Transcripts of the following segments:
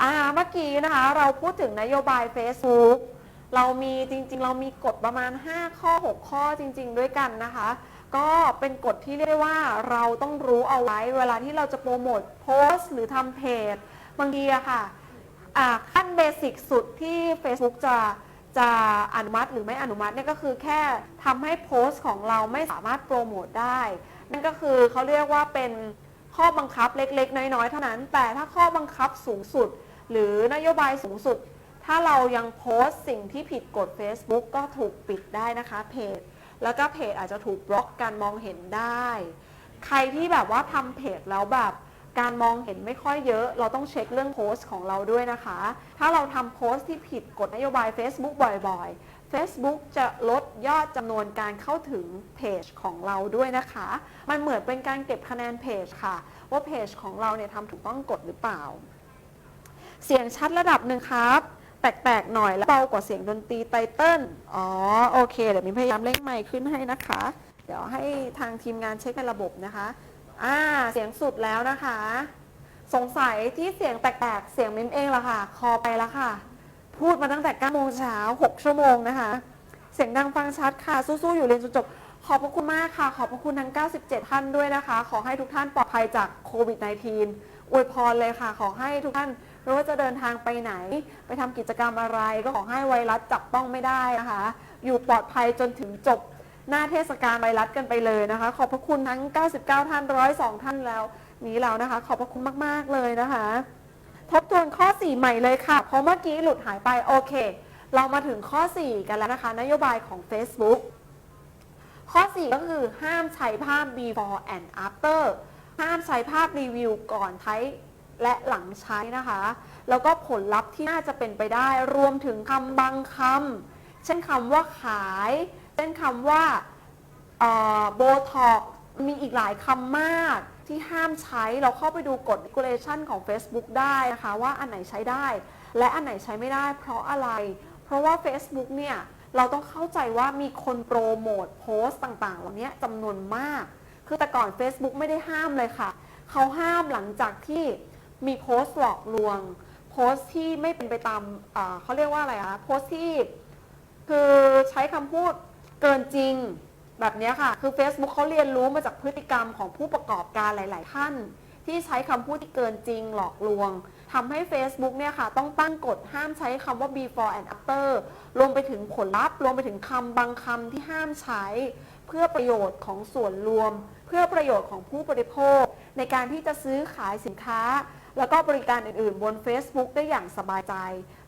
อ่าเมื่อกี้นะคะ เราพูดถึงนโยบาย Facebook เรามีจริงๆ เรามีกฎประมาณ 5 ข้อ 6 ข้อจริง ๆ ด้วยกันนะคะ ก็เป็นกฎที่เรียกได้ว่าเราต้องรู้เอาไว้เวลาที่เราจะโปรโมทโพสต์หรือทำเพจบางทีอะค่ะอ่าขั้นเบสิกสุดที่ Facebook จะจะอนุมัติหรือไม่อนุมัติเนี่ยก็คือแค่ทำให้โพสต์ของเราไม่สามารถโปรโมทได้ นั่นก็คือเขาเรียกว่าเป็นข้อบังคับเล็กๆ น้อยๆ เท่านั้น แต่ถ้าข้อบังคับสูงสุด หรือนโยบายสูงสุด ถ้าเรายังโพสต์สิ่งที่ผิดกฎ Facebook ก็ถูกปิดได้นะคะเพจ แล้วก็เพจอาจจะถูกบล็อกการมองเห็นได้ ใครที่แบบว่าทำเพจแล้วแบบการมองเห็นไม่ค่อยเยอะ เราต้องเช็คเรื่องโพสต์ของเราด้วยนะคะ ถ้าเราทำโพสต์ที่ผิดกฎนโยบาย Facebook บ่อยๆ Facebook จะลดยอดจำนวนการเข้าถึงเพจของเราด้วยนะคะ มันเหมือนเป็นการเก็บคะแนนเพจค่ะ ว่าเพจของเราเนี่ยทำถูกต้องกฎหรือเปล่า เสียงชัดระดับหนึ่งครับ แปลกๆหน่อยแล้วเบากว่าเสียงดนตรีไตเติ้ลอ๋อโอเค เดี๋ยวมินพยายามเร่งไมค์ขึ้นให้นะคะ เดี๋ยวให้ทางทีมงานเช็คในระบบนะคะอ่าเสียงสุดแล้วนะคะ สงสัยที่เสียงแตกๆเสียงมิมเองละค่ะ คอไปล้วค่ะ พูดมาตั้งแต่9โมงเช้า6ชั่วโมงนะคะ เสียงดังฟังชัดค่ะ สู้ๆอยู่เรียนจนจบขอบพระคุณมากค่ะ ขอบพระคุณทั้ง 97 ท่านด้วยนะคะ ขอให้ทุกท่านปลอดภัยจากโควิด -19 อวยพรเลยค่ะ ขอให้ทุกท่าน ไม่ว่าจะเดินทางไปไหน ไปทำกิจกรรมอะไรก็ขอให้ไวรัสจับต้องไม่ได้นะคะ อยู่ปลอดภัยจนถึงจบหน้าเทศกาลไวรัสกันไปเลยนะคะ ขอบพระคุณทั้ง 99 ท่าน 102 ท่านแล้ว นี้แล้วนะคะ ขอบพระคุณมาก ๆ เลยนะคะ ทบทวนข้อ 4 ใหม่เลยค่ะ เพราะเมื่อกี้หลุดหายไป โอเค เรามาถึงข้อ 4 กันแล้วนะคะ นโยบายของ Facebook ข้อ 4 ก็คือห้ามใช้ภาพ before and after ห้ามใช้ภาพรีวิวก่อนใช้ และหลังใช้นะคะ แล้วก็ผลลัพธ์ที่น่าจะเป็นไปได้รวมถึงคำบางคำเช่นคำว่าขาย เช่นคำว่าโบท็อกมีอีกหลายคำมากที่ห้ามใช้เราเข้าไปดูกฎ regulation ของ Facebook ได้นะคะ ว่าอันไหนใช้ได้ และอันไหนใช้ไม่ได้ เพราะอะไร เพราะว่า Facebook เนี่ยเราต้องเข้าใจว่ามีคนโปรโมทโพสต์ต่างๆ เหล่านี้จำนวนมาก คือแต่ก่อน Facebook ไม่ได้ห้ามเลยค่ะ เขาห้ามหลังจากที่ มีโพสต์หลอกลวง โพสต์ที่ไม่เป็นไปตามเขาเรียกว่าอะไรคะโพสต์ที่คือใช้คำพูดเกินจริงแบบนี้ค่ะ คือ Facebook เขาเรียนรู้มาจากพฤติกรรมของผู้ประกอบการหลาย ๆ ท่าน ที่ใช้คำพูดที่เกินจริงหลอกลวงทำให้ Facebook เนี่ยค่ะ ต้องตั้งกฎห้ามใช้คำว่า before and after รวมไปถึงผลลัพธ์ รวมไปถึงคำบางคำที่ห้ามใช้ เพื่อประโยชน์ของส่วนรวม เพื่อประโยชน์ของผู้บริโภค ในการที่จะซื้อขายสินค้า แล้วก็บริการอื่นๆ บน Facebook ได้อย่างสบายใจ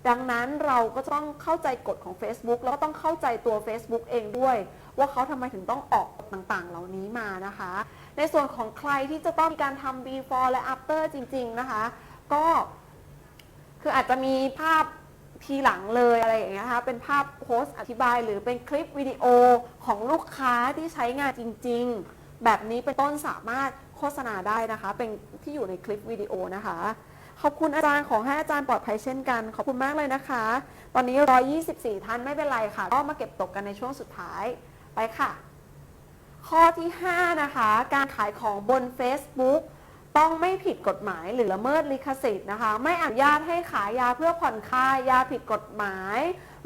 ดังนั้นเราก็ต้องเข้าใจกฎของ Facebook แล้วก็ต้องเข้าใจตัว Facebook เองด้วย ว่าเขาทำไมถึงต้องออกกฎต่างๆ เหล่านี้มานะคะ ในส่วนของใครที่จะต้องมีการทำ before และ after จริง ๆ นะคะ ก็คืออาจจะมีภาพทีหลังเลยอะไรอย่างเงี้ยนะคะเป็นภาพโพสต์อธิบาย หรือเป็นคลิปวิดีโอของลูกค้าที่ใช้งานจริง ๆ แบบนี้เป็นต้นสามารถ โฆษณาได้นะคะ เป็นที่อยู่ในคลิปวิดีโอนะคะ ขอบคุณอาจารย์ขอให้อาจารย์ปลอดภัยเช่นกัน ขอบคุณมากเลยนะคะ ตอนนี้ 124 ท่านไม่เป็นไรค่ะ ก็มาเก็บตกกันในช่วงสุดท้ายไปค่ะ ข้อที่ 5 นะคะ การขายของบน Facebook ต้องไม่ผิดกฎหมายหรือละเมิดลิขสิทธิ์นะคะ ไม่อนุญาตให้ขายยาเพื่อผ่อนคลายยาผิดกฎหมาย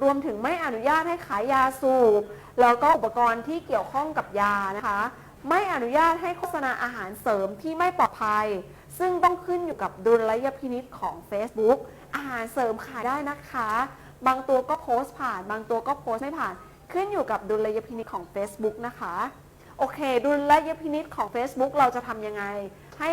รวมถึงไม่อนุญาตให้ขายยาสูบ แล้วก็อุปกรณ์ที่เกี่ยวข้องกับยานะคะ ไม่อนุญาตให้โฆษณาอาหารเสริมที่ไม่ปลอดภัย ซึ่งต้องขึ้นอยู่กับดุลยพินิษของ Facebook อาหารเสริมขายได้นะคะ บางตัวก็โพสต์ผ่าน บางตัวก็โพสต์ไม่ผ่าน ขึ้นอยู่กับดุลยพินิษของ Facebook นะคะ โอเค ดุลยพินิษของ Facebook เราจะทำยังไง ให้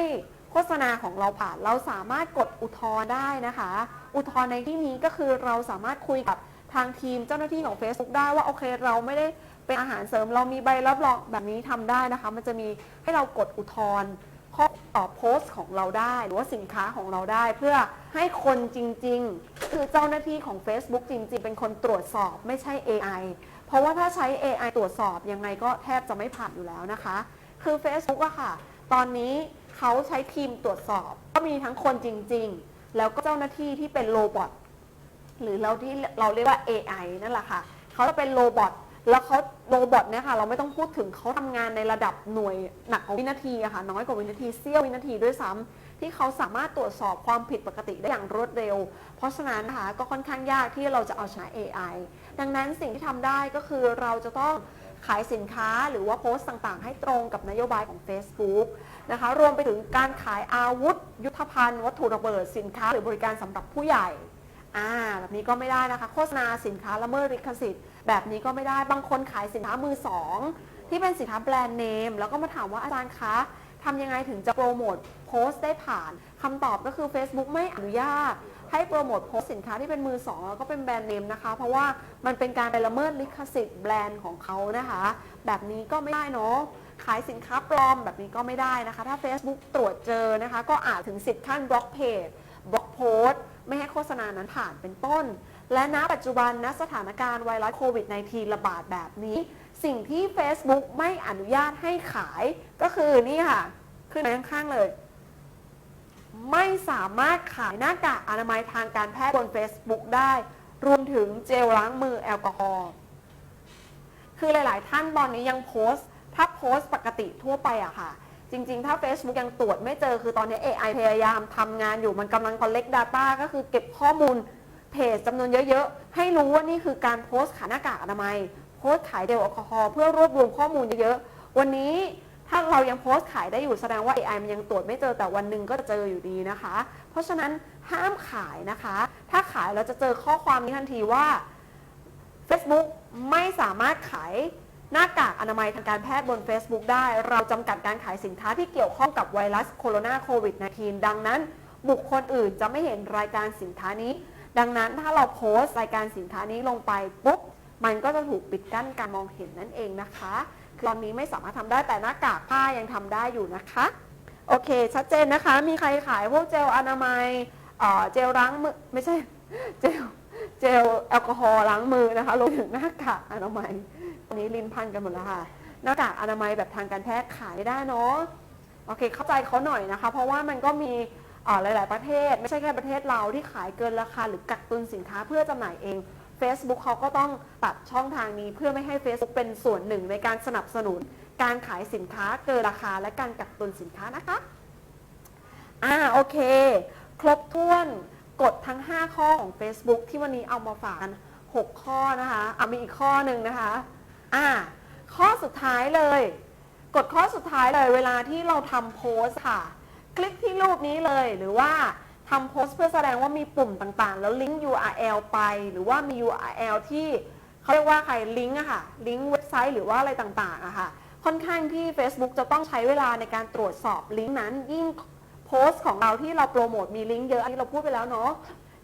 โฆษณาของเราผ่าน เราสามารถกดอุทธรณ์ได้นะคะ อุทธรณ์ในที่นี้ก็คือเราสามารถคุยกับทางทีมเจ้าหน้าที่ของ Facebook ได้ว่าโอเค เราไม่ได้ เป็นอาหารเสริมเรามีใบรับรองแบบนี้ทำได้นะคะ มันจะมีให้เรากดอุทธรณ์ข้อต่อโพสต์ของเราได้ หรือว่าสินค้าของเราได้ เพื่อให้คนจริง ๆ คือเจ้าหน้าที่ของ Facebook จริง ๆ เป็นคนตรวจสอบไม่ใช่ AI เพราะว่าถ้าใช้ AI ตรวจสอบยังไงก็แทบจะไม่ผ่านอยู่แล้วนะคะ คือ Facebook อะค่ะ ตอนนี้เขาใช้ทีมตรวจสอบ ก็มีทั้งคนจริง ๆ แล้วก็เจ้าหน้าที่ที่เป็นโรบอทหรือเราที่เราเรียกว่า AI นั่นแหละค่ะ เขาจะเป็นโรบอท แล้วเขาโรบอทเนี่ยค่ะเราไม่ต้องพูดถึงเขาทำงานในระดับหน่วยหนักกว่าวินาทีอะค่ะน้อยกว่าวินาทีเสี้ยววินาทีด้วยซ้ำที่เขาสามารถตรวจสอบความผิดปกติได้อย่างรวดเร็ว เพราะฉะนั้นนะคะก็ค่อนข้างยากที่เราจะเอาชนะ AI ดังนั้นสิ่งที่ทำได้ก็คือเราจะต้องขายสินค้าหรือว่าโพสต์ต่างๆ ให้ตรงกับนโยบายของ Facebook นะคะรวมไปถึงการขายอาวุธ ยุทธภัณฑ์วัตถุระเบิดสินค้าหรือบริการสำหรับผู้ใหญ่อ่าแบบนี้ก็ไม่ได้นะคะ โฆษณาสินค้าละเมิดลิขสิทธิ์ แบบนี้ก็ไม่ได้บางคนขายสินค้ามือสองที่เป็นสินค้าแบรนด์เนมแล้วก็มาถามว่าอาจารย์คะทำยังไงถึงจะโปรโมทโพสต์ได้ผ่านคำตอบก็คือ Facebook ไม่อนุญาต ให้โปรโมทโพสต์สินค้าที่เป็นมือสองแล้วก็เป็นแบรนด์เนมนะคะ เพราะว่ามันเป็นการไปละเมิดลิขสิทธิ์แบรนด์ของเขานะคะ แบบนี้ก็ไม่ได้เนาะขายสินค้าปลอมแบบนี้ก็ไม่ได้นะคะ ถ้า Facebook ตรวจเจอนะคะ ก็อาจถึงสิทธิ์ขั้นบล็อกเพจบล็อกโพสต์ไม่ให้โฆษณานั้นผ่านเป็นต้น และณปัจจุบันณสถานการณ์ไวรัสโควิด -19 ระบาดแบบนี้ สิ่งที่ Facebook ไม่อนุญาตให้ขายก็คือนี่ค่ะ ขึ้นมาข้างๆเลย ไม่สามารถขายหน้ากากอนามัยทางการแพทย์บน Facebook ได้ รวมถึงเจลล้างมือแอลกอฮอล์คือหลายๆ ท่านตอนนี้ยังโพสต์ ถ้าโพสต์ปกติทั่วไปอะค่ะ จริง ๆ ถ้า Facebook ยังตรวจไม่เจอคือตอนนี้ AI พยายามทำงานอยู่มันกำลัง collect data ก็คือเก็บข้อมูล เพจจำนวนเยอะๆ ให้รู้ว่านี่คือการโพสต์ขายหน้ากากอนามัย โพสต์ขายเจลแอลกอฮอล์เพื่อรวบรวมข้อมูลเยอะๆ วันนี้ถ้าเรายังโพสต์ขายได้อยู่แสดงว่า AI มันยังตรวจไม่เจอแต่วันหนึ่งก็จะเจออยู่ดีนะคะ เพราะฉะนั้นห้ามขายนะคะ ถ้าขายเราจะเจอข้อความนี้ทันทีว่า Facebook ไม่สามารถขายหน้ากากอนามัยทางการแพทย์บน Facebook ได้ เราจำกัดการขายสินค้าที่เกี่ยวข้องกับไวรัสโคโรนาโควิด -19 ดังนั้น บุคคลอื่นจะไม่เห็นรายการสินค้านี้ ดังนั้นถ้าเราโพสต์รายการสินค้านี้ลงไปปุ๊บมันก็จะถูกปิดกั้นการมองเห็นนั่นเองนะคะตอนนี้ไม่สามารถทำได้แต่หน้ากากผ้ายังทำได้อยู่นะคะ โอเค ชัดเจนนะคะ มีใครขายพวกเจลอนามัยเอ่อเจลล้างมือไม่ใช่เจลเจลแอลกอฮอล์ล้างมือนะคะรวมถึงหน้ากากอนามัยวันนี้ลิ้นพันกันหมดแล้วค่ะหน้ากากอนามัยแบบทางการแพทย์ขายได้เนาะโอเค เข้าใจเขาหน่อยนะคะ เพราะว่ามันก็มี หลาย ๆ ประเทศ ไม่ใช่แค่ประเทศเราที่ขายเกินราคาหรือกักตุนสินค้าเพื่อจำหน่ายเอง Facebook เขาก็ต้องตัดช่องทางนี้เพื่อไม่ให้ Facebook เป็นส่วนหนึ่งในการสนับสนุน การขายสินค้าเกินราคาและการกักตุนสินค้านะคะ อ่าโอเค ครบถ้วนกฎทั้ง 5 ข้อของ Facebook ที่วันนี้เอามาฝากกัน6ข้อนะคะอะมีอีกข้อหนึ่งนะคะอ่าข้อสุดท้ายเลย กฎข้อสุดท้ายเลยเวลาที่เราทำโพสค่ะ ลิกที่รูปนี้เลย หรือว่าทำโพสต์เพื่อแสดงว่ามีปุ่มต่างๆ แล้วลิงก์ URL ไป หรือว่ามี URL ที่เขาเรียกว่าใครลิงก์อะค่ะ ลิงก์เว็บไซต์หรือว่าอะไรต่างๆอะค่ะ ค่อนข้างที่ Facebook จะต้องใช้เวลาในการตรวจสอบลิงก์นั้น ยิ่งโพสต์ของเราที่เราโปรโมทมีลิงก์เยอะอันนี้เราพูดไปแล้วเนาะ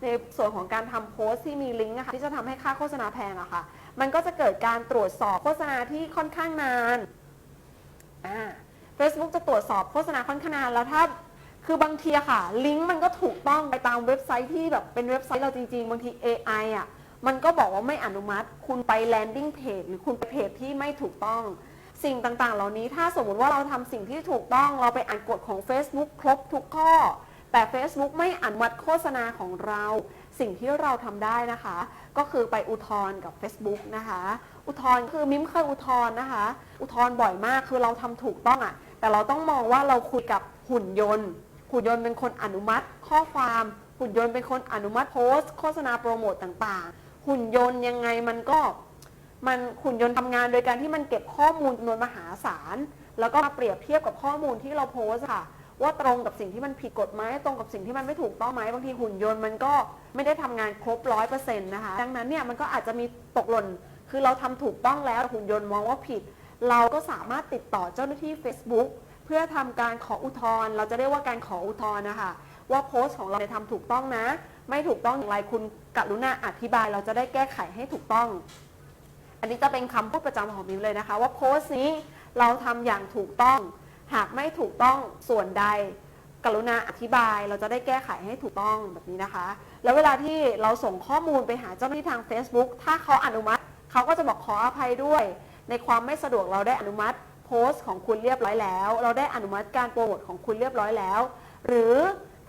ในส่วนของการทำโพสต์ที่มีลิงก์อะค่ะที่จะทำให้ค่าโฆษณาแพงอะค่ะ มันก็จะเกิดการตรวจสอบโฆษณาที่ค่อนข้างนาน อ่า Facebook จะตรวจสอบโฆษณาค่อนข้างนานแล้วถ้าคือบางทีอะค่ะ ลิงก์มันก็ถูกต้องไปตามเว็บไซต์ที่แบบเป็นเว็บไซต์เราจริง ๆ บางที AI อะมันก็บอกว่าไม่อนุมัติ คุณไป landing page หรือคุณไปเพจที่ไม่ถูกต้อง สิ่งต่างๆ เหล่านี้ถ้าสมมติว่าเราทำสิ่งที่ถูกต้องเราไปอ่านกฎของ Facebook ครบทุกข้อ แต่ Facebook ไม่อนุมัติโฆษณาของเรา สิ่งที่เราทำได้นะคะ ก็คือไปอุทธรณ์กับ Facebook นะคะ อุทธรณ์คือมิมเคยอุทธรณ์นะคะ อุทธรณ์บ่อยมากคือเราทำถูกต้องอะแต่เราต้องมองว่าเราคุยกับหุ่นยนต์ หุ่นยนต์เป็นคนอนุมัติ ข้อความหุ่นยนต์เป็นคนอนุมัติโพสต์โฆษณาโปรโมตต่างๆ หุ่นยนต์ยังไงมันก็มันหุ่นยนต์ทำงานโดยการที่มันเก็บข้อมูลจำนวนมหาศาลแล้วก็มาเปรียบเทียบกับข้อมูลที่เราโพสค่ะ ว่าตรงกับสิ่งที่มันผิดกฎไหมตรงกับสิ่งที่มันไม่ถูกต้องไหมบางทีหุ่นยนต์มันก็ไม่ได้ทำงานครบร้อยเปอร์เซ็นต์นะคะดังนั้นเนี่ยมันก็อาจจะมีตกหล่นคือเราทำถูกต้องแล้วหุ่นยนต์มองว่าผิด เราก็สามารถติดต่อเจ้าหน้าที่ Facebook เพื่อทำการขออุทธรณ์เราจะเรียกว่าการขออุทธรณ์นะคะว่าโพสต์ของเราเนี่ยทำถูกต้องนะ ไม่ถูกต้องอย่างไรคุณกรุณาอธิบายเราจะได้แก้ไขให้ถูกต้อง อันนี้จะเป็นคำพูดประจำของมิวเลยนะคะ ว่าโพสต์นี้เราทำอย่างถูกต้อง หากไม่ถูกต้องส่วนใด กรุณาอธิบายเราจะได้แก้ไขให้ถูกต้องแบบนี้นะคะ แล้วเวลาที่เราส่งข้อมูลไปหาเจ้าหน้าที่ทาง Facebook ถ้าเขาอนุมัติเขาก็จะบอกขออภัยด้วย ในความไม่สะดวกเราได้อนุมัติโพสต์ของคุณเรียบร้อยแล้ว เราได้อนุมัติการโปรโมทของคุณเรียบร้อยแล้ว หรือ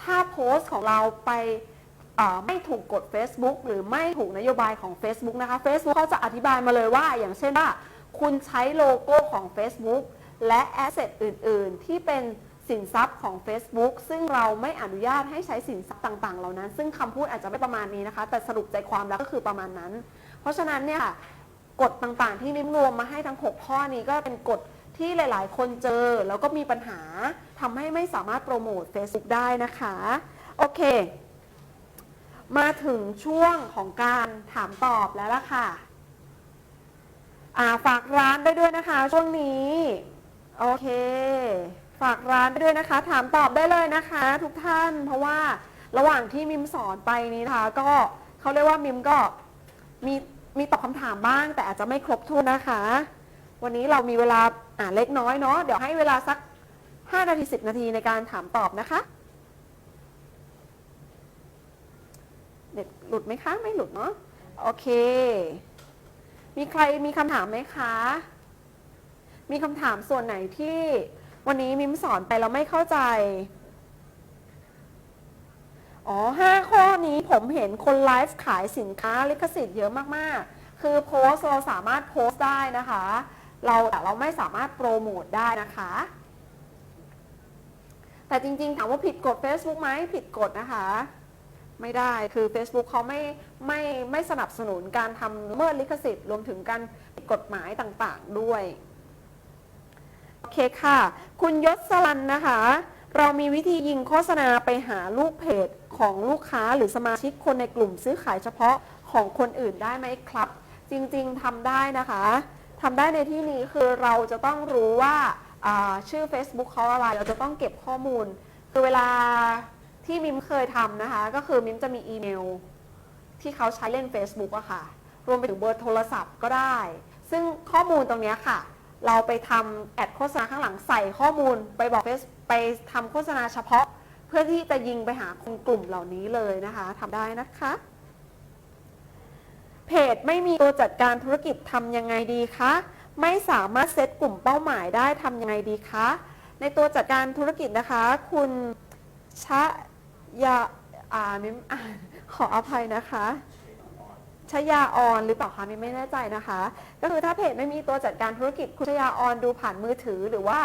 ถ้าโพสต์ของเราไปไม่ถูกกฎ Facebook หรือไม่ถูกนโยบายของ Facebook นะคะ Facebook เขาจะอธิบายมาเลยว่า อย่างเช่นว่า คุณใช้โลโก้ของ Facebook และแอสเซทอื่น ๆ ที่เป็นสินทรัพย์ของ Facebook ซึ่งเราไม่อนุญาตให้ใช้สินทรัพย์ต่างๆ เหล่านั้น ซึ่งคำพูดอาจจะไม่ประมาณนี้นะคะ แต่สรุปใจความแล้วก็คือประมาณนั้น เพราะฉะนั้นเนี่ยกฎต่างๆ ที่นิ้มรวมมาให้ทั้ง 6 ข้อนี้ก็เป็นกฎที่หลายๆ คนเจอ แล้วก็มีปัญหาทำให้ไม่สามารถโปรโมท Facebook ได้นะคะ โอเค มาถึงช่วงของการถามตอบแล้วล่ะค่ะฝากร้านได้ด้วยนะคะ ช่วงนี้ โอเค ฝากร้านได้ด้วยนะคะ ถามตอบได้เลยนะคะ ทุกท่านเพราะว่าระหว่างที่มิมสอนไปนี้นะคะ ก็เขาเรียกว่ามิมก็มีมีตอบคำถามบ้าง แต่อาจจะไม่ครบถ้วนนะคะ วันนี้เรามีเวลาอ่าเล็กน้อยเนาะเดี๋ยวให้เวลาสัก 5 นาที 10 นาทีในการถามตอบนะคะ เด็ดหลุดไหมคะ ไม่หลุดเนาะโอเค มีใครมีคำถามไหมคะ มีคำถามส่วนไหนที่วันนี้มิมสอนไปเราไม่เข้าใจ อ๋อห้าข้อนี้ผมเห็นคนไลฟ์ขายสินค้าลิขสิทธิ์เยอะมาก ๆ คือโพสเราสามารถโพสได้นะคะ เราแต่เราไม่สามารถโปรโมทได้นะคะ แต่จริง ๆ ถามว่าผิดกฎ Facebook ไหมผิดกฎนะคะ ไม่ได้ คือ Facebook เขาไม่ไม่ไม่สนับสนุนการทำเมิดลิขสิทธิ์ รวมถึงการผิดกฎหมายต่าง ๆ ด้วย โอเคค่ะ คุณยศสลันนะคะ เรามีวิธียิงโฆษณาไปหาลูกเพจของลูกค้าหรือสมาชิกคนในกลุ่มซื้อขายเฉพาะของคนอื่นได้ไหมครับ จริงๆทำได้นะคะทำได้ในที่นี้คือเราจะต้องรู้ว่าาชื่อ Facebook เขาอะไร เราจะต้องเก็บข้อมูล คือเวลาที่มิมเคยทำนะคะ ก็คือมิมจะมีอีเมล ที่เขาใช้เล่น Facebook อะค่ะ รวมไปถึงเบอร์โทรศัพท์ก็ได้ ซึ่งข้อมูลตรงนี้ค่ะ เราไปทำแอดโฆษณาข้างหลังใส่ข้อมูลไปบอกเฟซไปทำโฆษณาเฉพาะ เพื่อที่จะยิงไปหาคนกลุ่มเหล่านี้เลยนะคะทำได้นะคะเพจไม่มีตัวจัดการธุรกิจทำยังไงดีคะไม่สามารถเซตกลุ่มเป้าหมายได้ทำยังไงดีคะในตัวจัดการธุรกิจนะคะ คุณชะยาอ่ามิมอ่านขออภัยนะคะ ชยาออนหรือเปล่าคะมิไม่แน่ใจนะคะ ก็คือถ้าเพจไม่มีตัวจัดการธุรกิจคุณชยาออนดูผ่านมือถือหรือว่า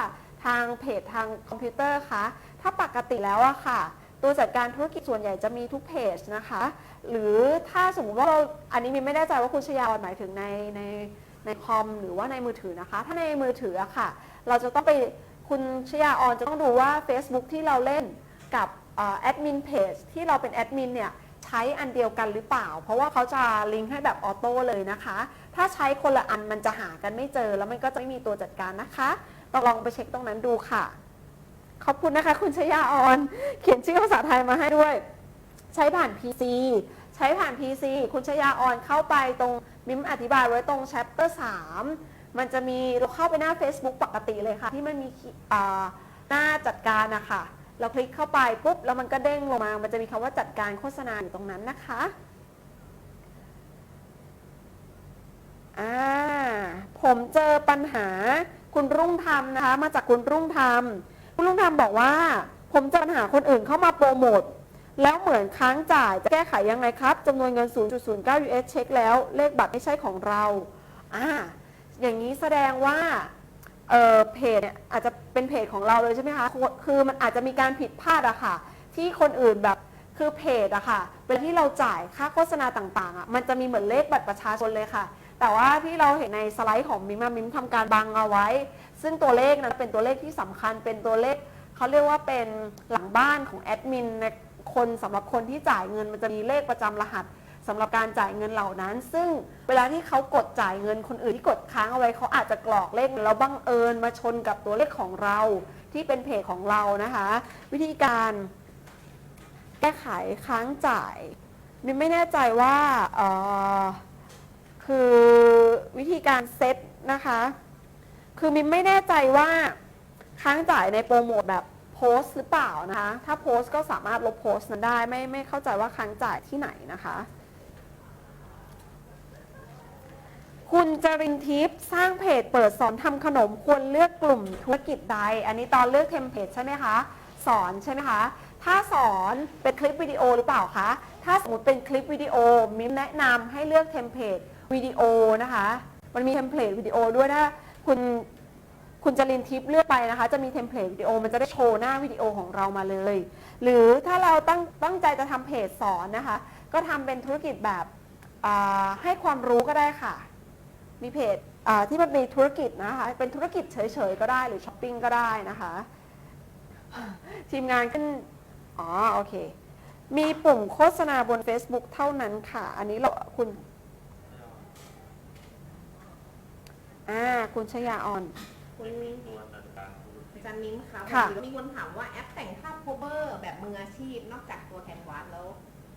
ทางเพจทางคอมพิวเตอร์คะถ้าปกติแล้วอะค่ะ ตัวจัดการธุรกิจส่วนใหญ่จะมีทุกเพจนะคะ หรือถ้าสมมติว่าเราอันนี้มิไม่แน่ใจว่าคุณชยาออนหมายถึงในในในคอมหรือว่าในมือถือนะคะ ถ้าในมือถืออะค่ะ เราจะต้องไปคุณชยาออนจะต้องดูว่า Facebook ที่เราเล่นกับแอดมินเพจที่เราเป็นแอดมินเนี่ย ช้อันเดียวกันหรือเปล่า เพราะว่าเขาจะลิงก์ให้แบบออโต้เลยนะคะ ถ้าใช้คนละอันมันจะหากันไม่เจอ แล้วมันก็จะไม่มีตัวจัดการนะคะต้องลองไปเช็คตรงนั้นดูค่ะ ขอบคุณนะคะ คุณชยาออนเขียนชื่อภาษาไทยมาให้ด้วย ใช้ผ่าน PC ใช้ผ่าน PC คุณชยาออนเข้าไปตรงมิมอธิบายไว้ตรง chapter 3 มันจะมีเราเข้าไปหน้า Facebook ปกติเลยค่ะ ที่มันมีหน้าจัดการนะคะ เราคลิกเข้าไปปุ๊บแล้วมันก็เด้งลงมา มันจะมีคำว่าจัดการโฆษณาอยู่ตรงนั้นนะคะอ่าผมเจอปัญหาคุณรุ่งธรรมนะคะ มาจากคุณรุ่งธรรม คุณรุ่งธรรมบอกว่า ผมเจอปัญหาคนอื่นเข้ามาโปรโมทแล้วเหมือนค้างจ่ายจะแก้ไขยังไงครับจำนวนเงิน 0.09 US เช็คแล้วเลขบัตรไม่ใช่ของเราอ่าอย่างนี้แสดงว่า เออเพจเนี่ยอาจจะเป็นเพจของเราเลยใช่ไหมคะคือมันอาจจะมีการผิดพลาดอะค่ะ ที่คนอื่นแบบคือเพจอะค่ะเวลาที่เราจ่ายค่าโฆษณาต่างๆอะมันจะมีเหมือนเลขบัตรประชาชนเลยค่ะ แต่ว่าที่เราเห็นในสไลด์ของมิมอะมิมทำการบังเอาไว้ ซึ่งตัวเลขนั้นเป็นตัวเลขที่สำคัญเป็นตัวเลขเขาเรียกว่าเป็นหลังบ้านของแอดมินในคนสำหรับคนที่จ่ายเงินมันจะมีเลขประจำรหัส สำหรับการจ่ายเงินเหล่านั้น ซึ่งเวลาที่เขากดจ่ายเงินคนอื่นที่กดค้างเอาไว้เขาอาจจะกรอกเลขแล้วบังเอิญมาชนกับตัวเลขของเราที่เป็นเพจของเรานะคะ วิธีการแก้ไขค้างจ่ายมินไม่แน่ใจว่าคือวิธีการเซตนะคะ คือมินไม่แน่ใจว่าค้างจ่ายในโปรโมทแบบโพสหรือเปล่านะคะ ถ้าโพสก็สามารถลบโพสนั้นได้ ไม่ไม่เข้าใจว่าค้างจ่ายที่ไหนนะคะ คุณจรินทิพย์สร้างเพจเปิดสอนทำขนมควรเลือกกลุ่มธุรกิจใด อันนี้ตอนเลือกเทมเพลตใช่ไหมคะ สอนใช่ไหมคะ ถ้าสอนเป็นคลิปวิดีโอหรือเปล่าคะ ถ้าสมมติเป็นคลิปวิดีโอมิมแนะนำให้เลือกเทมเพลตวิดีโอนะคะ มันมีเทมเพลตวิดีโอด้วยถ้าคุณคุณจรินทิพย์เลือกไปนะคะ จะมีเทมเพลตวิดีโอมันจะได้โชว์หน้าวิดีโอของเรามาเลย หรือถ้าเราตั้งตั้งใจจะทำเพจสอนนะคะ ก็ทำเป็นธุรกิจแบบให้ความรู้ก็ได้ค่ะ มีเพจอ่าที่มันมีธุรกิจนะคะเป็นธุรกิจเฉยๆก็ได้หรือช้อปปิ้งก็ได้นะคะ ทีมงานขึ้นอ๋อโอเค มีปุ่มโฆษณาบน Facebook เท่านั้นค่ะ อันนี้เราคุณอ่าคุณชยาออนคุณมิ้งตัวจัดการธุรกิจอาจารย์มิ้มคะค่ะพอดีมีคนถามว่าแอปแต่งภาพโคเวอร์แบบมืออาชีพ นอกจากตัวแคนวาสแล้ว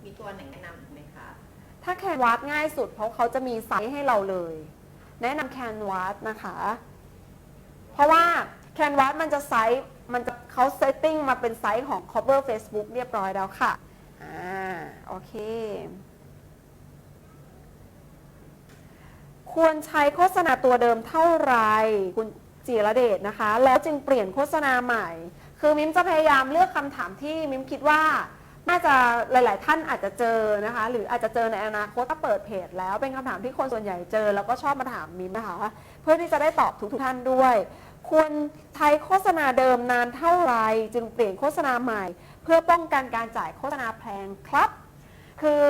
มีตัวไหนแนะนำอีกไหมคะถ้าแคนวาสง่ายสุดเพราะเขาจะมีไซส์ให้เราเลย แนะนำแคนวาสนะคะ เพราะว่าแคนวาสมันจะไซส์มันจะเขาเซตติ้งมาเป็นไซส์ของ cover Facebook เรียบร้อยแล้วค่ะ อ่า โอเค ควรใช้โฆษณาตัวเดิมเท่าไรคุณจิระเดชนะคะ แล้วจึงเปลี่ยนโฆษณาใหม่ คือมิมจะพยายามเลือกคำถามที่มิมคิดว่า น่าจะหลาย ๆ ท่านอาจจะเจอนะคะ หรืออาจจะเจอในอนาคตถ้าเปิดเพจแล้วเป็นคำถามที่คนส่วนใหญ่เจอ แล้วก็ชอบมาถามมิมนะคะเพื่อที่จะได้ตอบทุกๆท่านด้วย ควรใช้โฆษณาเดิมนานเท่าไหรจึงเปลี่ยนโฆษณาใหม่ เพื่อป้องกันการจ่ายโฆษณาแพงครับ คือ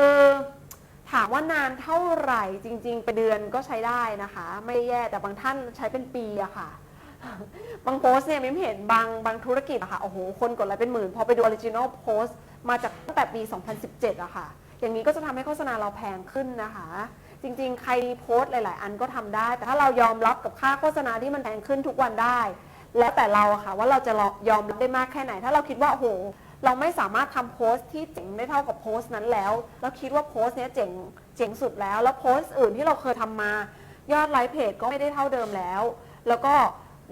ถามว่านานเท่าไหร่จริง ๆ เป็นเดือนก็ใช้ได้นะคะ ไม่แย่แต่บางท่านใช้เป็นปีอะค่ะ บางโพส์เนี่ยมิมเห็นบางบางธุรกิจอะค่ะโอ้โหคนกดไลค์เป็นหมื่น พอไปดูออริจินอลโพส์มาจากตั้งแต่ปี 2017อะค่ะ อย่างนี้ก็จะทำให้โฆษณาเราแพงขึ้นนะคะ จริงๆ ใครโพส์หลาย ๆ อันก็ทำได้ แต่ถ้าเรายอมรับกับค่าโฆษณาที่มันแพงขึ้นทุกวันได้ แล้วแต่เราอะค่ะว่าเราจะยอมรับได้มากแค่ไหน ถ้าเราคิดว่าโอ้โหเราไม่สามารถทำโพสต์ที่เจ๋งได้เท่ากับโพสต์นั้นแล้ว แล้วคิดว่าโพสต์เนี้ยเจ๋งเจ๋งสุดแล้ว แล้วโพสต์อื่นที่เราเคยทำมายอดไลค์เพจก็ไม่ได้เท่าเดิมแล้ว แล้วก็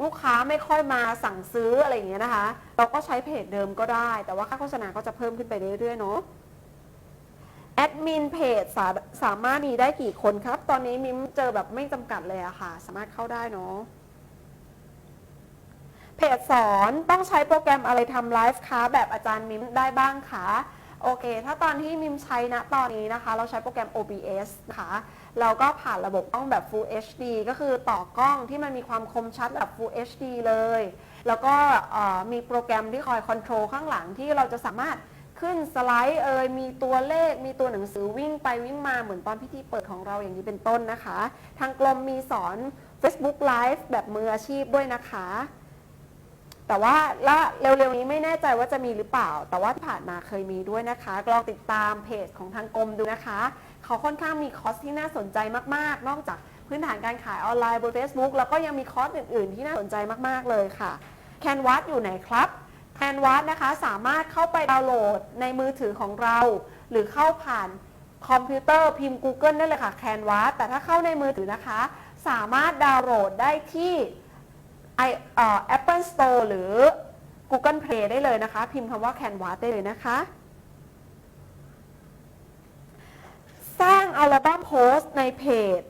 ลูกค้าไม่ค่อยมาสั่งซื้ออะไรอย่างเงี้ยนะคะ เราก็ใช้เพจเดิมก็ได้ แต่ว่าค่าโฆษณาก็จะเพิ่มขึ้นไปเรื่อยๆเนาะแอดมินเพจสาสามารถมีได้กี่คนครับ ตอนนี้มิมเจอแบบไม่จำกัดเลยอะค่ะ สามารถเข้าได้เนาะเพจสอนต้องใช้โปรแกรมอะไรทำไลฟ์ค้าแบบอาจารย์มิมได้บ้างคะ โอเค ถ้าตอนที่มิมใช้ณตอนนี้นะคะ เราใช้โปรแกรม OBS นะคะ เราก็ผ่านระบบกล้องแบบ Full HD ก็คือต่อกล้องที่มันมีความคมชัดแบบ Full HD เลย แล้วก็มีโปรแกรมที่คอยคอนโทรลข้างหลังที่เราจะสามารถขึ้นสไลด์เอ่ยมีตัวเลขมีตัวหนังสือวิ่งไปวิ่งมาเหมือนตอนพิธีเปิดของเราอย่างนี้เป็นต้นนะคะ ทางกรมมีสอน Facebook Live แบบมืออาชีพด้วยนะคะ แต่ว่าละเร็วๆนี้ไม่แน่ใจว่าจะมีหรือเปล่า แต่ว่าที่ผ่านมาเคยมีด้วยนะคะลองติดตามเพจของทางกรมดูนะคะ เขาค่อนข้างมีคอร์สที่น่าสนใจมากๆ นอกจากพื้นฐานการขายออนไลน์บน Facebook แล้วก็ยังมีคอร์สอื่นๆ ที่น่าสนใจมากๆเลยค่ะแคนว a s อยู่ไหนครับแคนว a s นะคะสามารถเข้าไปดาวน์โหลดในมือถือของเรา หรือเข้าผ่านคอมพิวเตอร์พิมพ์ Google ได้เลยค่ะแคนว a s แต่ถ้าเข้าในมือถือนะคะ สามารถดาวน์โหลดได้ที่ ไอเอ่อ Apple Store หรือ Google Play ได้เลยนะคะ พิมพ์คำว่า Canvas ได้เลยนะคะ สร้างอัลบั้มโพสต์ในเพจ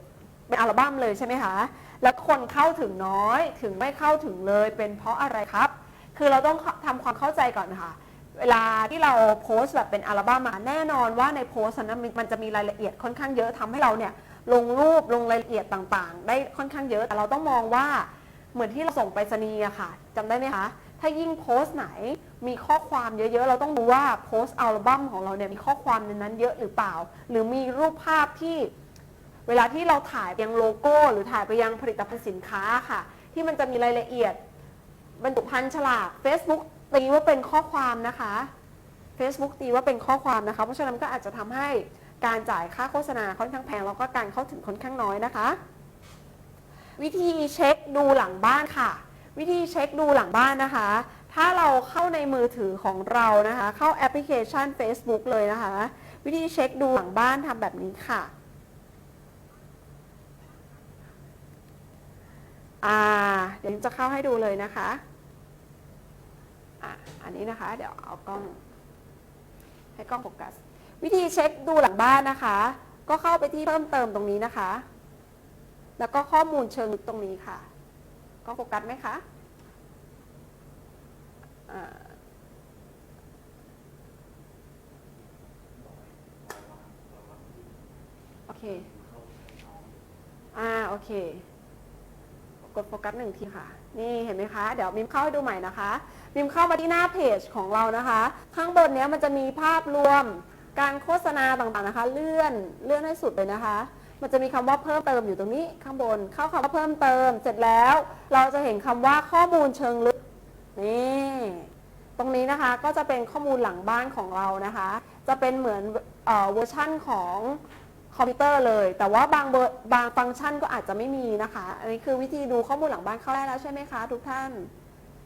เป็นอัลบั้มเลยใช่ไหมคะ แล้วคนเข้าถึงน้อยถึงไม่เข้าถึงเลยเป็นเพราะอะไรครับ คือเราต้องทำความเข้าใจก่อนนะคะเวลาที่เราโพสต์แบบเป็นอัลบั้มมาแน่นอนว่าในโพสต์นั้นมันจะมีรายละเอียดค่อนข้างเยอะทำให้เราเนี่ยลงรูปลงรายละเอียดต่างๆ ได้ค่อนข้างเยอะแต่เราต้องมองว่า เหมือนที่เราส่งไปรษณีย์อะค่ะจำได้ไหมคะถ้ายิ่งโพสต์ไหนมีข้อความเยอะๆ เราต้องดูว่าโพสต์อัลบั้มของเราเนี่ยมีข้อความในนั้นเยอะหรือเปล่า หรือมีรูปภาพที่เวลาที่เราถ่ายไปยังโลโก้ หรือถ่ายไปยังผลิตภัณฑ์สินค้าค่ะ ที่มันจะมีรายละเอียดบรรจุภัณฑ์ฉลาก Facebook ตีว่าเป็นข้อความนะคะ Facebook ตีว่าเป็นข้อความนะคะ เพราะฉะนั้นก็อาจจะทำให้การจ่ายค่าโฆษณาค่อนข้างแพงแล้วก็การเข้าถึงค่อนข้างน้อยนะคะ วิธีเช็คดูหลังบ้านค่ะ วิธีเช็คดูหลังบ้านนะคะ ถ้าเราเข้าในมือถือของเรานะคะ เข้าแอปพลิเคชัน Facebook เลยนะคะ วิธีเช็คดูหลังบ้านทำแบบนี้ค่ะอ่าเดี๋ยวจะเข้าให้ดูเลยนะคะอะอันนี้นะคะ เดี๋ยวเอากล้อง ให้กล้องโฟกัส วิธีเช็คดูหลังบ้านนะคะ ก็เข้าไปที่เพิ่มเติมตรงนี้นะคะ แล้วก็ข้อมูลเชิงลึกตรงนี้ค่ะกล้องโฟกัสไหมคะอ่าโอเค อ่า โอเค กดโฟกัสหนึ่งทีค่ะ นี่เห็นไหมคะ เดี๋ยวมิมเข้าให้ดูใหม่นะคะ มิมเข้ามาที่หน้าเพจของเรานะคะ ข้างบนเนี้ยมันจะมีภาพรวม การโฆษณาต่างๆนะคะ เลื่อน เลื่อนให้สุดเลยนะคะ มันจะมีคำว่าเพิ่มเติมอยู่ตรงนี้ข้างบน เข้าคำว่าเพิ่มเติม เสร็จแล้ว เราจะเห็นคำว่าข้อมูลเชิงลึก นี่ ตรงนี้นะคะก็จะเป็นข้อมูลหลังบ้านของเรานะคะ จะเป็นเหมือนเออเวอร์ชั่นของคอมพิวเตอร์เลย แต่ว่าบางเบอร์บางฟังก์ชันก็อาจจะไม่มีนะคะ อันนี้คือวิธีดูข้อมูลหลังบ้านเข้าได้แล้วใช่ไหมคะ ทุกท่าน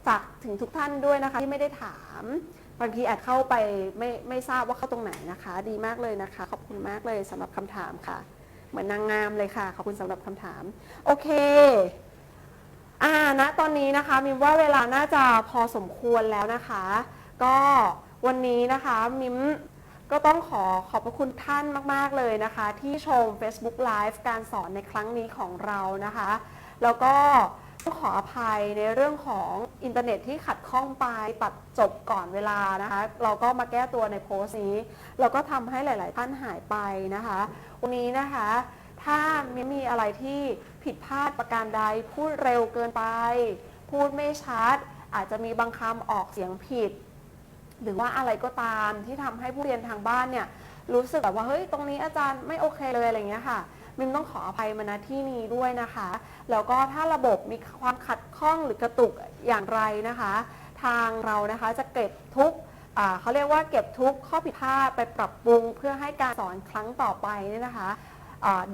ฝากถึงทุกท่านด้วยนะคะ ที่ไม่ได้ถาม บางทีอาจเข้าไปไม่ไม่ทราบว่าเข้าตรงไหนนะคะ ดีมากเลยนะคะ ขอบคุณมากเลยสำหรับคำถามค่ะ เหมือนนางงามเลยค่ะ ขอบคุณสำหรับคำถาม โอเคอ่าณตอนนี้นะคะมิมว่าเวลาน่าจะพอสมควรแล้วนะคะ ก็วันนี้นะคะมิมก็ต้องขอขอบพระคุณท่านมาก ๆ เลยนะคะ ที่ชม Facebook Live การสอนในครั้งนี้ของเรานะคะ แล้วก็ ขออภัยในเรื่องของอินเทอร์เน็ตที่ขัดข้องไปตัดจบก่อนเวลานะคะ เราก็มาแก้ตัวในโพสต์นี้แล้วก็ทำให้หลาย ๆ ท่านหายไปนะคะ วันนี้นะคะ ถ้ามิมีอะไรที่ผิดพลาดประการใด พูดเร็วเกินไป พูดไม่ชัด อาจจะมีบางคำออกเสียงผิด หรือว่าอะไรก็ตามที่ทำให้ผู้เรียนทางบ้านเนี่ยรู้สึกแบบว่าเฮ้ยตรงนี้อาจารย์ไม่โอเคเลยอะไรเงี้ยค่ะ มิมต้องขออภัยมาณที่นี้ด้วยนะคะ แล้วก็ถ้าระบบมีความขัดข้องหรือกระตุกอย่างไรนะคะ ทางเรานะคะจะเก็บทุกเขาเรียกว่าเก็บทุกข้อผิดพลาดไปปรับปรุง เพื่อให้การสอนครั้งต่อไปเนี่ยนะคะ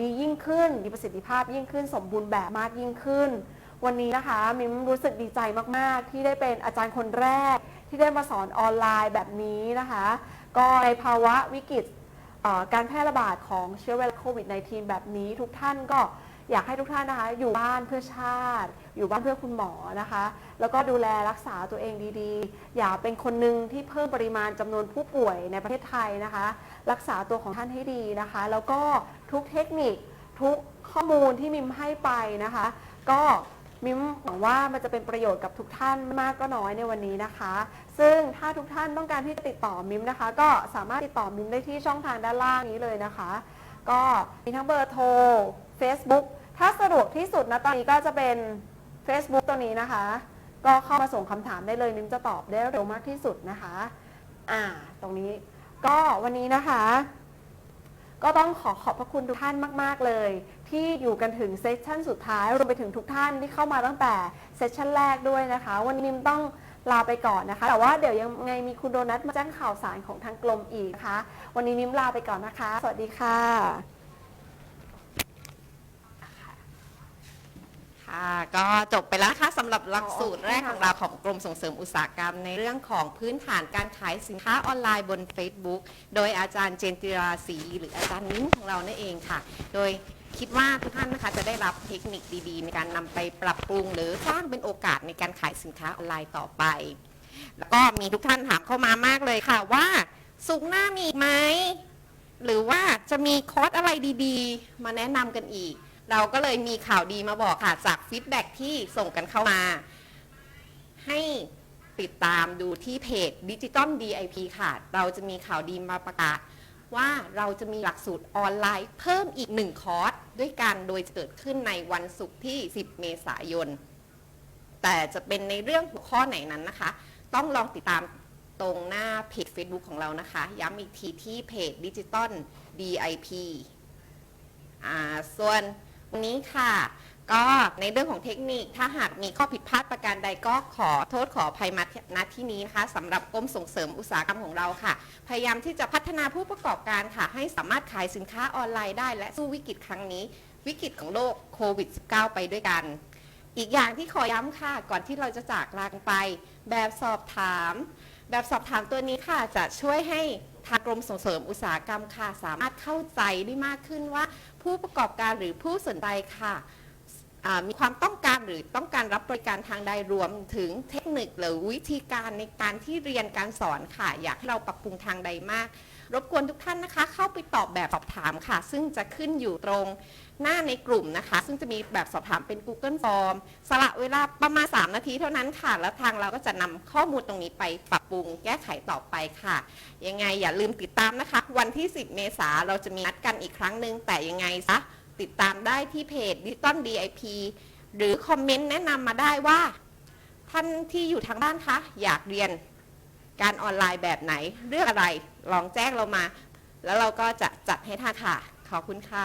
ดียิ่งขึ้นมีประสิทธิภาพยิ่งขึ้นสมบูรณ์แบบมากยิ่งขึ้น วันนี้นะคะมิมรู้สึกดีใจมาก ๆ ที่ได้เป็นอาจารย์คนแรก ที่ได้มาสอนออนไลน์แบบนี้นะคะ ก็ในภาวะวิกฤต การแพร่ระบาดของเชื้อไวรัสโควิด -19 แบบนี้ทุกท่านก็อยากให้ทุกท่านนะคะ อยู่บ้านเพื่อชาติ อยู่บ้านเพื่อคุณหมอนะคะ แล้วก็ดูแลรักษาตัวเองดีๆ อย่าเป็นคนหนึ่งที่เพิ่มปริมาณจำนวนผู้ป่วยในประเทศไทยนะคะ รักษาตัวของท่านให้ดีนะคะ แล้วก็ทุกเทคนิคทุกข้อมูลที่มิมให้ไปนะคะ ก็ มิมหวังว่ามันจะเป็นประโยชน์กับทุกท่านไม่มากก็น้อยในวันนี้นะคะ ซึ่งถ้าทุกท่านต้องการที่จะติดต่อมิมนะคะ ก็สามารถติดต่อมิมได้ที่ช่องทางด้านล่างนี้เลยนะคะ ก็มีทั้งเบอร์โทร Facebook ถ้าสะดวกที่สุดนะตอนนี้ก็จะเป็น Facebook ตัวนี้นะคะ ก็เข้ามาส่งคำถามได้เลยมิมจะตอบได้เร็วมากที่สุดนะคะ อ่า ตรงนี้ก็วันนี้นะคะ ก็ต้องขอขอบพระคุณทุกท่านมาก ๆ เลย ที่อยู่กันถึงเซสชันสุดท้ายรวมไปถึงทุกท่านที่เข้ามาตั้งแต่เซสชันแรกด้วยนะคะ วันนี้มิมต้องลาไปก่อนนะคะ แต่ว่าเดี๋ยวยังไงมีคุณโดนัทมาแจ้งข่าวสารของทางกลมอีกนะคะ วันนี้มิมลาไปก่อนนะคะ สวัสดีค่ะ ค่ะก็จบไปแล้วนะคะสำหรับหลักสูตรแรกของเราของกรมส่งเสริมอุตสาหกรรม ในเรื่องของพื้นฐานการขายสินค้าออนไลน์บน Facebook โดยอาจารย์เจนติราศรีหรืออาจารย์นิ้งของเรานั่นเองค่ะ โดยคิดว่าทุกท่านนะคะจะได้รับเทคนิคดีๆ ในการนำไปปรับปรุง หรือสร้างเป็นโอกาสในการขายสินค้าออนไลน์ต่อไป แล้วก็มีทุกท่านถามเข้ามามากเลยค่ะว่าสุกร์หน้ามีอีกไหม หรือว่าจะมีคอร์สอะไรดีๆ มาแนะนำกันอีก เราก็เลยมีข่าวดีมาบอกค่ะ จากฟีดแบ็กที่ส่งกันเข้ามา ให้ติดตามดูที่เพจดิจิตอล DIP ค่ะ เราจะมีข่าวดีมาประกาศ ว่าเราจะมีหลักสูตรออนไลน์เพิ่มอีกหนึ่งคอร์สด้วยกันโดยจะเกิดขึ้นในวันศุกร์ที่ 10 เมษายน แต่จะเป็นในเรื่องหัวข้อไหนนั้นนะคะ ต้องลองติดตามตรงหน้าเพจ Facebook ของเรานะคะ ย้ำอีกทีที่เพจดิจิตอล DIP อ่าส่วน นนี้ค่ะ ก็ในเรื่องของเทคนิคถ้าหากมีข้อผิดพลาดประการใดก็ขอโทษขออภัยมาณที่นี้นะคะสำหรับกรมส่งเสริมอุตสาหกรรมของเราค่ะ พยายามที่จะพัฒนาผู้ประกอบการค่ะ ให้สามารถขายสินค้าออนไลน์ได้ และสู้วิกฤตครั้งนี้ วิกฤตของโลกโควิด -19 ไปด้วยกัน อีกอย่างที่ขอย้ำค่ะ ก่อนที่เราจะจากลากันไป แบบสอบถาม แบบสอบถามตัวนี้ค่ะจะช่วยให้ ทางกรมส่งเสริมอุตสาหกรรมค่ะ สามารถเข้าใจได้มากขึ้นว่า ผู้ประกอบการหรือผู้สนใจค่ะมีความต้องการหรือต้องการรับบริการทางใดรวมถึงเทคนิคหรือวิธีการในการที่เรียนการสอนค่ะ อยากให้เราปรับปรุงทางใดมาก รบกวนทุกท่านนะคะ เข้าไปตอบแบบสอบถามค่ะ ซึ่งจะขึ้นอยู่ตรงหน้าในกลุ่มนะคะ ซึ่งจะมีแบบสอบถามเป็น Google Form สละเวลาประมาณ 3 นาทีเท่านั้นค่ะ แล้วทางเราก็จะนำข้อมูลตรงนี้ไปปรับปรุงแก้ไขต่อไปค่ะ ยังไงอย่าลืมติดตามนะคะ วันที่ 10 เมษาเราจะมีนัดกันอีกครั้งหนึ่งแต่ยังไงซะติดตามได้ที่เพจดิจิตอล DIP หรือคอมเมนต์แนะนำมาได้ว่า ท่านที่อยู่ทางบ้านคะอยากเรียน การออนไลน์แบบไหนเรื่องอะไรลองแจ้งเรามา แล้วเราก็จะจัดให้ท่านค่ะ ขอบคุณค่ะ